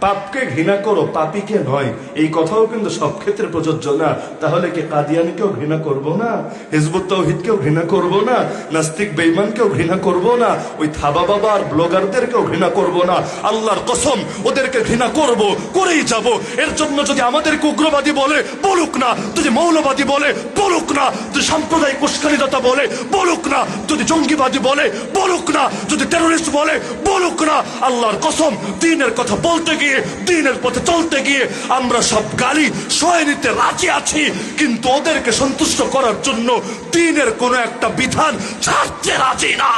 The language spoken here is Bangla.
পাপকে ঘৃণা করো, পাপিকে নয় এই কথাও কিন্তু সব ক্ষেত্রে প্রযোজ্য না। তাহলে কি কাদিয়ানিকেও ঘৃণা করব না? হিজবুত তৌহিদকেও ঘৃণা করব না? নাস্তিক বেইমানকেও ঘৃণা করব না? ওই থাবা বাবা আর ব্লগারদেরকেও ঘৃণা করব না? আল্লাহর কসম, ওদেরকে ঘৃণা করব, করেই যাব। এর জন্য যদি আমাদেরকে উগ্রবাদী বলে, বলুক না। যদি মৌলবাদী বলে, বলুক না। যদি সাম্প্রদায়িক উস্কানিদাতা বলে, বলুক না। যদি জঙ্গিবাদী বলে, বলুক না। যদি টেরোরিস্ট বলে, বলুক না। আল্লাহর কসম, দিনের কথা বলতে গিয়ে দিনের পথে চলতে গিয়ে আমরা সব গালি সয়ে নিতে রাজি আছি, কিন্তু ওদেরকে সন্তুষ্ট করার জন্য দিনের কোনো একটা বিধান ছাড়তে রাজি না।